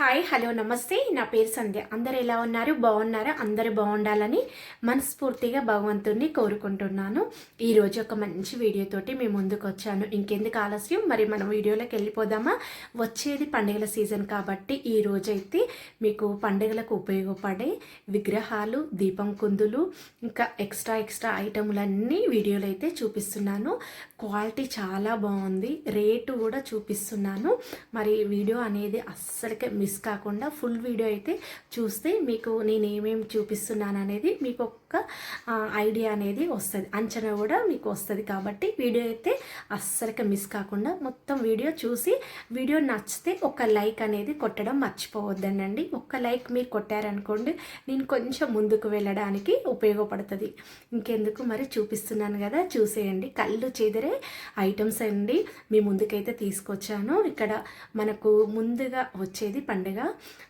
Hi hello నమస్తే. నా పేరు సంధ్య. అందరు ఎలా ఉన్నారు? బాగున్నారా? అందరు బాగుండాలని మనస్ఫూర్తిగా భగవంతుడిని కోరుకుంటున్నాను. ఈరోజు ఒక మంచి వీడియోతోటి మేము ముందుకు వచ్చాను. ఇంకెందుకు ఆలస్యం? మరి మనం వీడియోలోకి వెళ్ళిపోదామా? వచ్చేది పండుగల సీజన్ కాబట్టి ఈ రోజైతే మీకు పండుగలకు ఉపయోగపడే విగ్రహాలు దీపం కుందులు ఇంకా ఎక్స్ట్రా ఎక్స్ట్రా ఐటములన్నీ వీడియోలో అయితే చూపిస్తున్నాను. క్వాలిటీ చాలా బాగుంది. రేటు కూడా చూపిస్తున్నాను. మరి వీడియో అనేది అస్సలకే మిస్ కాకుండా ఫుల్ వీడియో అయితే చూస్తే మీకు నేను ఏమేమి చూపిస్తున్నాను అనేది మీకు ఒక ఐడియా అనేది వస్తుంది. అంచనా కూడా మీకు వస్తుంది కాబట్టి వీడియో అయితే అస్సలకే మిస్ కాకుండా మొత్తం వీడియో చూసి వీడియో నచ్చితే ఒక లైక్ అనేది కొట్టడం మర్చిపోవద్దనండి ఒక్క లైక్ మీరు కొట్టారనుకోండి నేను కొంచెం ముందుకు వెళ్ళడానికి ఉపయోగపడుతుంది. ఇంకెందుకు మరి చూపిస్తున్నాను కదా చూసేయండి. కళ్ళు చెదిరే ఐటమ్స్ అండి మీ ముందుకైతే తీసుకొచ్చాను. ఇక్కడ మనకు ముందుగా వచ్చేది పండుగ.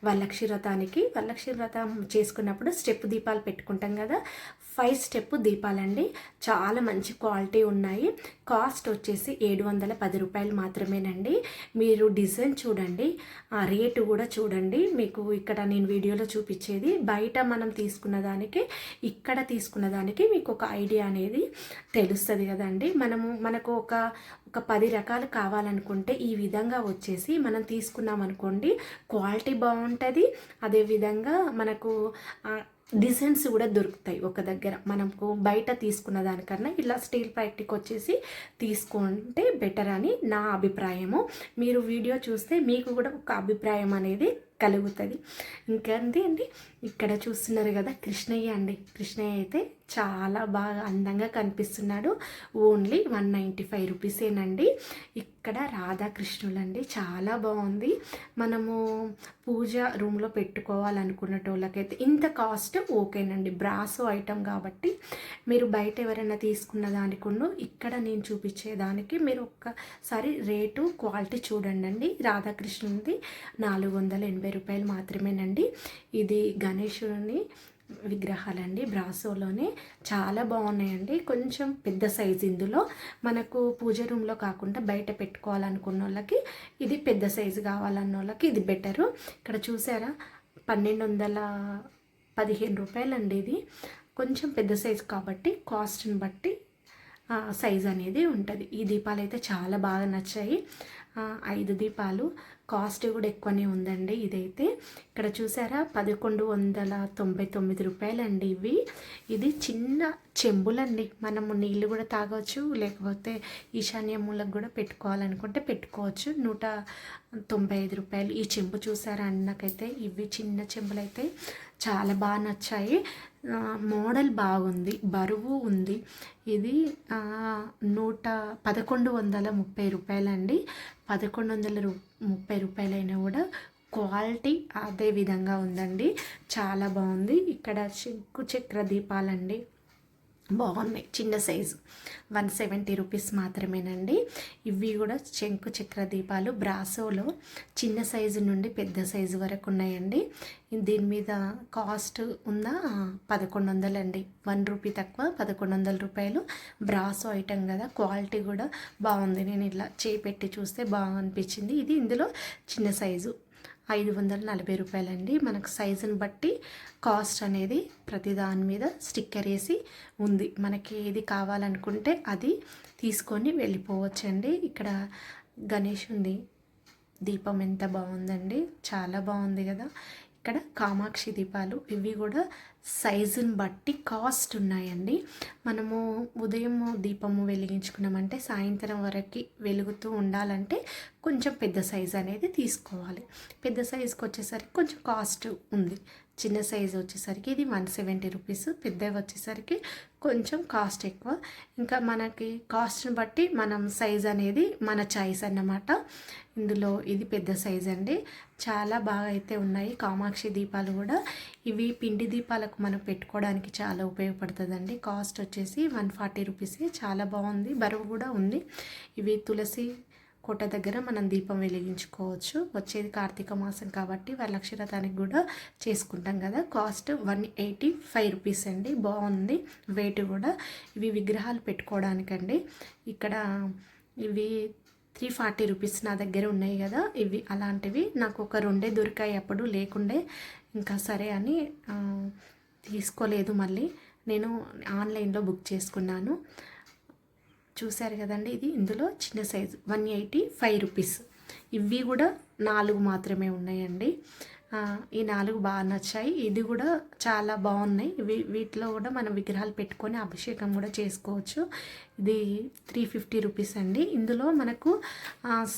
వరలక్షి వ్రతానికి వరలక్షి వ్రతం చేసుకున్నప్పుడు స్టెప్ దీపాలు పెట్టుకుంటాం కదా ఫైవ్ స్టెప్ దీపాలండి. చాలా మంచి క్వాలిటీ ఉన్నాయి. కాస్ట్ వచ్చేసి ఏడు వందల పది రూపాయలు మాత్రమేనండి. మీరు డిజైన్ చూడండి. ఆ రేటు కూడా చూడండి. మీకు ఇక్కడ నేను వీడియోలో చూపించేది. బయట మనం తీసుకున్న దానికి ఇక్కడ తీసుకున్న దానికి మీకు ఒక ఐడియా అనేది తెలుస్తుంది కదండి. మనము మనకు ఒక ఒక పది రకాలు కావాలనుకుంటే ఈ విధంగా వచ్చేసి మనం తీసుకున్నాం అనుకోండి క్వాలిటీ బాగుంటుంది. అదేవిధంగా మనకు డిజైన్స్ కూడా దొరుకుతాయి ఒక దగ్గర. మనకు బయట తీసుకున్న దానికన్నా ఇలా స్టీల్ ప్యాక్టిక్ వచ్చేసి తీసుకుంటే బెటర్ అని నా అభిప్రాయము. మీరు వీడియో చూస్తే మీకు కూడా ఒక అభిప్రాయం అనేది కలుగుతుంది. ఇంకంతే అండి ఇక్కడ చూస్తున్నారు కదా కృష్ణయ్య అండి. కృష్ణయ్య అయితే చాలా బాగా అందంగా కనిపిస్తున్నాడు. ఓన్లీ వన్ నైంటీ ఫైవ్ రూపీసేనండి. ఇక్కడ రాధాకృష్ణులు అండి చాలా బాగుంది. మనము పూజ రూమ్లో పెట్టుకోవాలనుకున్నటోళ్ళకైతే ఇంత కాస్ట్ ఓకేనండి. బ్రాసో ఐటమ్ కాబట్టి మీరు బయట ఎవరైనా తీసుకున్న దానికున్న ఇక్కడ నేను చూపించేదానికి మీరు ఒక్కసారి రేటు క్వాలిటీ చూడండి అండి రాధాకృష్ణుది నాలుగు వందల ఎనభై రూపాయలు మాత్రమేనండి. ఇది గణేశుని విగ్రహాలండి. బ్రాసోలోనే చాలా బాగున్నాయండి. కొంచెం పెద్ద సైజు ఇందులో. మనకు పూజ రూమ్లో కాకుండా బయట పెట్టుకోవాలనుకున్న వాళ్ళకి ఇది పెద్ద సైజు కావాలన్న వాళ్ళకి ఇది బెటరు. ఇక్కడ చూసారా? పన్నెండు వందల పదిహేను రూపాయలండి ఇది. కొంచెం పెద్ద సైజు కాబట్టి కాస్ట్ని బట్టి సైజ్ అనేది ఉంటుంది. ఈ దీపాలు అయితే చాలా బాగా నచ్చాయి. ఐదు దీపాలు. కాస్ట్ కూడా ఎక్కువనే ఉందండి ఇదైతే. ఇక్కడ చూసారా? పదకొండు వందల తొంభై తొమ్మిది రూపాయలండి ఇవి. ఇది చిన్న చెంబులండి. మనము నీళ్ళు కూడా తాగొచ్చు లేకపోతే ఈశాన్య మూలకు కూడా పెట్టుకోవాలనుకుంటే పెట్టుకోవచ్చు. నూట తొంభై ఐదు రూపాయలు. ఈ చెంబు చూసారా? అండి నాకైతే ఇవి చిన్న చెంబులు అయితే చాలా బాగా నచ్చాయి. మోడల్ బాగుంది బరువు ఉంది. ఇది నూట పదకొండు వందల ముప్పై రూపాయలండి. పదకొండు వందల రూ ముప్పై రూపాయలైనా కూడా క్వాలిటీ అదే విధంగా ఉందండి. చాలా బాగుంది. ఇక్కడ చెక్కు చక్ర దీపాలండి. బాగున్నాయి. చిన్న సైజు. వన్ సెవెంటీ రూపీస్ మాత్రమేనండి. ఇవి కూడా చెంకు చక్ర దీపాలు బ్రాసోలో చిన్న సైజు నుండి పెద్ద సైజు వరకు ఉన్నాయండి. దీని మీద కాస్ట్ ఉందా పదకొండు వందలండి వన్ రూపీ తక్కువ పదకొండు వందల రూపాయలు. బ్రాసో ఐటెం కదా. క్వాలిటీ కూడా బాగుంది. నేను ఇట్లా చేపెట్టి చూస్తే బాగా అనిపించింది ఇది ఇందులో చిన్న సైజు. ఐదు వందల నలభై రూపాయలండి. మనకు సైజుని బట్టి కాస్ట్ అనేది ప్రతి దాని మీద స్టిక్కర్ వేసి ఉంది. మనకి ఏది కావాలనుకుంటే అది తీసుకొని వెళ్ళిపోవచ్చండి. ఇక్కడ గణేష్ ఉంది. దీపం ఎంత బాగుందండి. చాలా బాగుంది కదా. ఇక్కడ కామాక్షి దీపాలు ఇవి కూడా సైజుని బట్టి కాస్ట్ ఉన్నాయండి. మనము ఉదయం దీపము వెలిగించుకున్నామంటే సాయంత్రం వరకు వెలుగుతూ ఉండాలంటే కొంచెం పెద్ద సైజు అనేది తీసుకోవాలి. పెద్ద సైజుకి వచ్చేసరికి కొంచెం కాస్ట్ ఉంది. చిన్న సైజు వచ్చేసరికి ఇది వన్ సెవెంటీ రూపీస్ పెద్దవి వచ్చేసరికి కొంచెం కాస్ట్ ఎక్కువ. ఇంకా మనకి కాస్ట్ని బట్టి మనం సైజ్ అనేది మన చాయిస్ అన్నమాట. ఇందులో ఇది పెద్ద సైజ్ అండి. చాలా బాగా అయితే ఉన్నాయి. కామాక్షి దీపాలు కూడా. ఇవి పిండి దీపాలకు మనం పెట్టుకోవడానికి చాలా ఉపయోగపడుతుందండి. కాస్ట్ వచ్చేసి వన్ ఫార్టీ రూపీస్. చాలా బాగుంది. బరువు కూడా ఉంది. ఇవి తులసి కోట దగ్గర మనం దీపం వెలిగించుకోవచ్చు. వచ్చేది కార్తీక మాసం కాబట్టి వరలక్ష వ్రతానికి కూడా చేసుకుంటాం కదా. Cost one eighty five rupees అండి. బాగుంది. వెయిట్ కూడా. ఇవి విగ్రహాలు పెట్టుకోవడానికండి. ఇక్కడ ఇవి త్రీ ఫార్టీ రూపీస్ నా దగ్గర ఉన్నాయి కదా. ఇవి అలాంటివి. నాకు ఒక రెండే దొరికాయి అప్పుడు లేకుండే. ఇంకా సరే అని తీసుకోలేదు మళ్ళీ. నేను ఆన్లైన్లో బుక్ చేసుకున్నాను. చూశారు కదండి ఇది? ఇందులో చిన్న size one eighty five rupees. ఇవి కూడా నాలుగు మాత్రమే ఉన్నాయండి. ఈ నాలుగు బాగా నచ్చాయి. ఇది కూడా చాలా బాగున్నాయి. వీ వీటిలో కూడా మనం విగ్రహాలు పెట్టుకొని అభిషేకం కూడా చేసుకోవచ్చు. ఇది త్రీ ఫిఫ్టీ రూపీస్ అండి. ఇందులో మనకు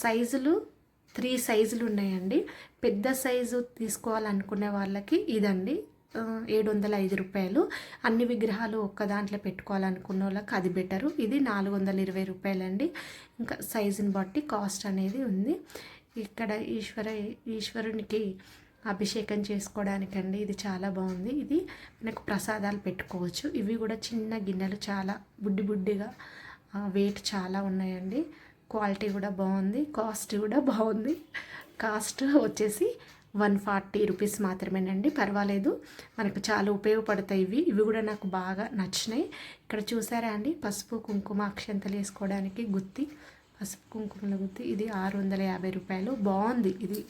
సైజులు త్రీ సైజులు ఉన్నాయండి. పెద్ద సైజు తీసుకోవాలనుకునే వాళ్ళకి ఇదండి. ఏడు వందల ఐదు రూపాయలు. అన్ని విగ్రహాలు ఒక్క దాంట్లో పెట్టుకోవాలనుకున్న వాళ్ళకి అది బెటరు. ఇది నాలుగు వందల ఇరవై రూపాయలండి. ఇంకా సైజుని బట్టి కాస్ట్ అనేది ఉంది. ఇక్కడ ఈశ్వర ఈశ్వరునికి అభిషేకం చేసుకోవడానికండి ఇది చాలా బాగుంది. ఇది మనకు ప్రసాదాలు పెట్టుకోవచ్చు. ఇవి కూడా చిన్న గిన్నెలు చాలా బుడ్డి బుడ్డిగా వెయిట్ చాలా ఉన్నాయండి. క్వాలిటీ కూడా బాగుంది. కాస్ట్ కూడా బాగుంది. కాస్ట్ వచ్చేసి వన్ ఫార్టీ రూపీస్ మాత్రమేనండి. పర్వాలేదు. మనకు చాలా ఉపయోగపడతాయి ఇవి. ఇవి కూడా నాకు బాగా నచ్చినాయి. ఇక్కడ చూసారా అండి? పసుపు కుంకుమ అక్షంతలు వేసుకోవడానికి గుత్తి పసుపు కుంకుమల గుత్తి. ఇది ఆరు వందల యాభై రూపాయలు. బాగుంది. ఇది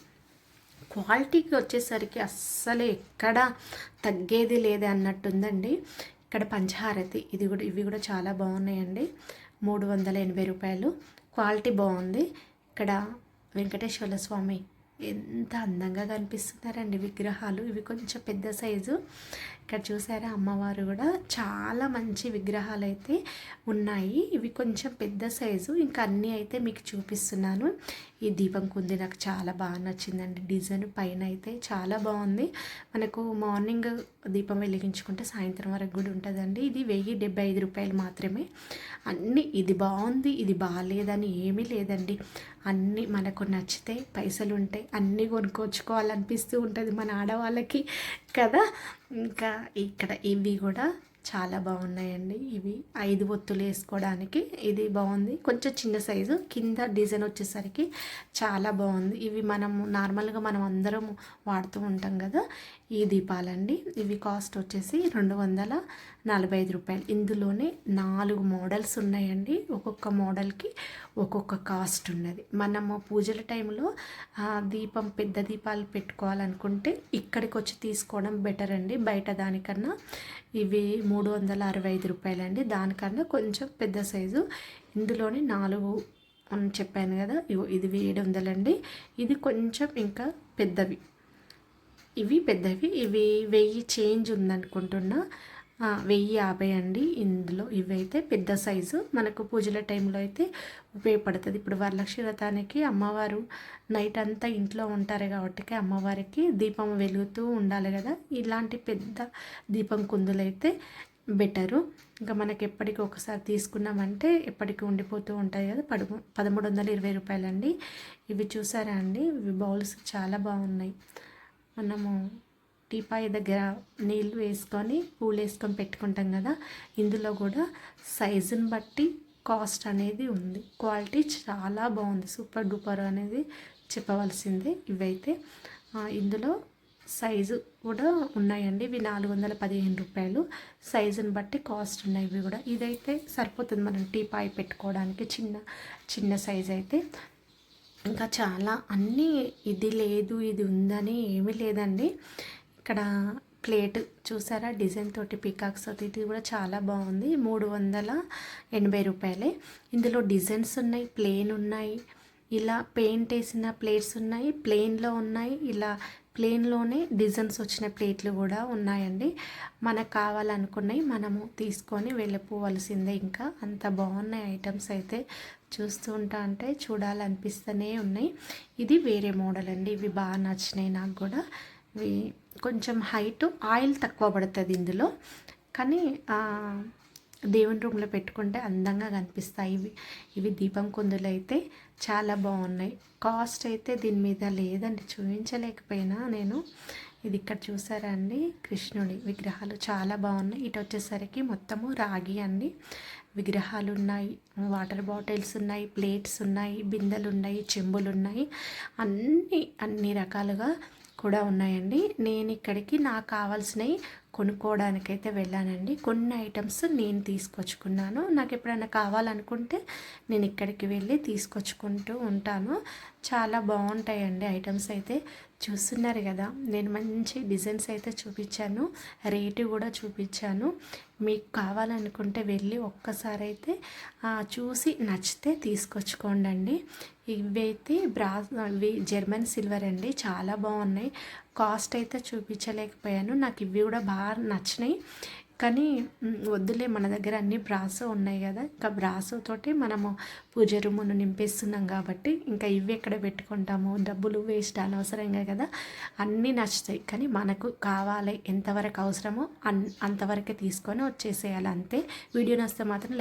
క్వాలిటీకి వచ్చేసరికి అస్సలు ఎక్కడ తగ్గేది లేదు అన్నట్టుందండి. ఇక్కడ పంచహారతి. ఇది కూడా ఇవి కూడా చాలా బాగున్నాయండి. మూడు వందల ఎనభై రూపాయలు. క్వాలిటీ బాగుంది. ఇక్కడ వెంకటేశ్వర స్వామి ఎంత అందంగా కనిపిస్తున్నారండి విగ్రహాలు. ఇవి కొంచెం పెద్ద సైజు. ఇక్కడ చూసారా అమ్మవారు కూడా చాలా మంచి విగ్రహాలు అయితే ఉన్నాయి. ఇవి కొంచెం పెద్ద సైజు ఇంకా అన్నీ అయితే మీకు చూపిస్తున్నాను. ఈ దీపం కుంది నాకు చాలా బాగా నచ్చిందండి. డిజైన్ పైన అయితే చాలా బాగుంది. మనకు మార్నింగ్ దీపం వెలిగించుకుంటే సాయంత్రం వరకు కూడా ఉంటుందండి. ఇది వెయ్యి డెబ్బై ఐదు రూపాయలు మాత్రమే. అన్నీ ఇది బాగుంది ఇది బాగాలేదని ఏమీ లేదండి. అన్నీ మనకు నచ్చితే పైసలు ఉంటాయి అన్నీ కొనుక్కొచ్చుకోవాలనిపిస్తూ ఉంటుంది మన ఆడవాళ్ళకి కదా. ఇంకా ఇక్కడ ఇవి కూడా చాలా బాగున్నాయండి. ఇవి ఐదు ఒత్తులు వేసుకోవడానికి ఇది బాగుంది. కొంచెం చిన్న సైజు కింద డిజైన్ వచ్చేసరికి చాలా బాగుంది. ఇవి మనము నార్మల్గా మనం అందరం వాడుతూ ఉంటాం కదా ఈ దీపాలండి. ఇవి కాస్ట్ వచ్చేసి రెండు వందల నలభై ఐదు రూపాయలు. ఇందులోనే నాలుగు మోడల్స్ ఉన్నాయండి. ఒక్కొక్క మోడల్కి ఒక్కొక్క కాస్ట్ ఉన్నది. మనము పూజల టైంలో దీపం పెద్ద దీపాలు పెట్టుకోవాలనుకుంటే ఇక్కడికి వచ్చి తీసుకోవడం బెటర్ అండి బయట దానికన్నా ఇవి మూడు వందల అరవై ఐదు రూపాయలండి. దానికన్నా కొంచెం పెద్ద సైజు. ఇందులోనే నాలుగు అని చెప్పాను కదా ఇది ఏడు వందలండి ఇది కొంచెం ఇంకా పెద్దవి. ఇవి పెద్దవి. ఇవి వెయ్యి చేంజ్ ఉందనుకుంటున్నా. వెయ్యి యాభై అండి. ఇందులో ఇవైతే పెద్ద సైజు. మనకు పూజల టైంలో అయితే ఉపయోగపడుతుంది. ఇప్పుడు వరలక్ష్మి వ్రతానికి అమ్మవారు నైట్ అంతా ఇంట్లో ఉంటారు కాబట్టి అమ్మవారికి దీపం వెలుగుతూ ఉండాలి కదా. ఇలాంటి పెద్ద దీపం కుందులు అయితే బెటరు. ఇంకా మనకి ఎప్పటికి ఒకసారి తీసుకున్నామంటే ఎప్పటికి ఉండిపోతూ ఉంటాయి కదా. పడు పదమూడు వందల ఇరవై రూపాయలండి. ఇవి చూసారా అండి? ఇవి బౌల్స్ చాలా బాగున్నాయి. మనము టీపాయ్ దగ్గర నీళ్ళు వేసుకొని పూలు వేసుకొని పెట్టుకుంటాం కదా ఇందులో కూడా సైజుని బట్టి కాస్ట్ అనేది ఉంది. క్వాలిటీ చాలా బాగుంది. సూపర్ డూపర్ అనేది చెప్పవలసిందే ఇవైతే. ఇందులో సైజు కూడా ఉన్నాయండి. ఇవి నాలుగు వందల పదిహేను రూపాయలు. సైజుని బట్టి కాస్ట్ ఉన్నాయి ఇవి కూడా. ఇదైతే సరిపోతుంది మనం టీపాయ్ పెట్టుకోవడానికి. చిన్న చిన్న సైజ్ అయితే. ఇంకా చాలా అన్నీ ఇది లేదు ఇది ఉందని ఏమీ లేదండి. ఇక్కడ ప్లేట్ చూసారా? డిజైన్ తోటి పికాక్స్ తోటి ఇది కూడా చాలా బాగుంది. మూడు వందల ఎనభై రూపాయలే. ఇందులో డిజైన్స్ ఉన్నాయి ప్లేన్ ఉన్నాయి ఇలా పెయింట్ వేసిన ప్లేట్స్ ఉన్నాయి ప్లెయిన్లో ఉన్నాయి ఇలా ప్లెయిన్లోనే డిజైన్స్ వచ్చిన ప్లేట్లు కూడా ఉన్నాయండి. మనకు కావాలనుకున్నవి మనము తీసుకొని వెళ్ళిపోవలసిందే ఇంకా. అంత బాగున్నాయి ఐటమ్స్ అయితే. చూస్తూ ఉంటా అంటే చూడాలనిపిస్తూనే ఉన్నాయి. ఇది వేరే మోడల్ అండి. ఇవి బాగా నచ్చినాయి నాకు కూడా. ఇవి కొంచెం హైట్ ఆయిల్ తక్కువ పడుతుంది ఇందులో. కానీ దేవుని రూమ్లో పెట్టుకుంటే అందంగా కనిపిస్తాయి. ఇవి ఇవి దీపం కుందులు అయితే చాలా బాగున్నాయి. కాస్ట్ అయితే దీని మీద లేదండి చూపించలేకపోయినా నేను. ఇది ఇక్కడ చూసారా అండి? కృష్ణుడి విగ్రహాలు చాలా బాగున్నాయి. ఇటు వచ్చేసరికి మొత్తము రాగి అండి. విగ్రహాలు ఉన్నాయి వాటర్ బాటిల్స్ ఉన్నాయి ప్లేట్స్ ఉన్నాయి బిందెలు ఉన్నాయి చెంబులు ఉన్నాయి. అన్ని అన్ని రకాలుగా కూడా ఉన్నాయండి. నేను ఇక్కడికి నాకు కావాల్సినవి కొనుక్కోవడానికైతే వెళ్ళానండి. కొన్ని ఐటమ్స్ నేను తీసుకొచ్చుకున్నాను. నాకు ఎప్పుడైనా కావాలనుకుంటే నేను ఇక్కడికి వెళ్ళి తీసుకొచ్చుకుంటూ ఉంటాను. చాలా బాగుంటాయండి ఐటమ్స్ అయితే. చూస్తున్నారు కదా నేను మంచి డిజైన్స్ అయితే చూపించాను. రేటు కూడా చూపించాను. మీకు కావాలనుకుంటే వెళ్ళి ఒక్కసారి అయితే చూసి నచ్చితే తీసుకొచ్చుకోండి ఇవైతే బ్రా ఇవి జర్మన్ సిల్వర్ అండి. చాలా బాగున్నాయి. కాస్ట్ అయితే చూపించలేకపోయాను. నాకు ఇవి కూడా బాగా నచ్చినాయి. కానీ వద్దులే మన దగ్గర అన్ని బ్రాసో ఉన్నాయి కదా. ఇంకా బ్రాసోతోటి మనము పూజ రూమును నింపేస్తున్నాం కాబట్టి ఇంకా ఇవి ఎక్కడ పెట్టుకుంటాము? డబ్బులు వేస్ట్ అనవసరంగా కదా. అన్నీ నచ్చుతాయి. కానీ మనకు కావాలి ఎంతవరకు అవసరమో అన్ అంతవరకే తీసుకొని వచ్చేసేయాలి అంతే. వీడియో నచ్చితే మాత్రం లైక్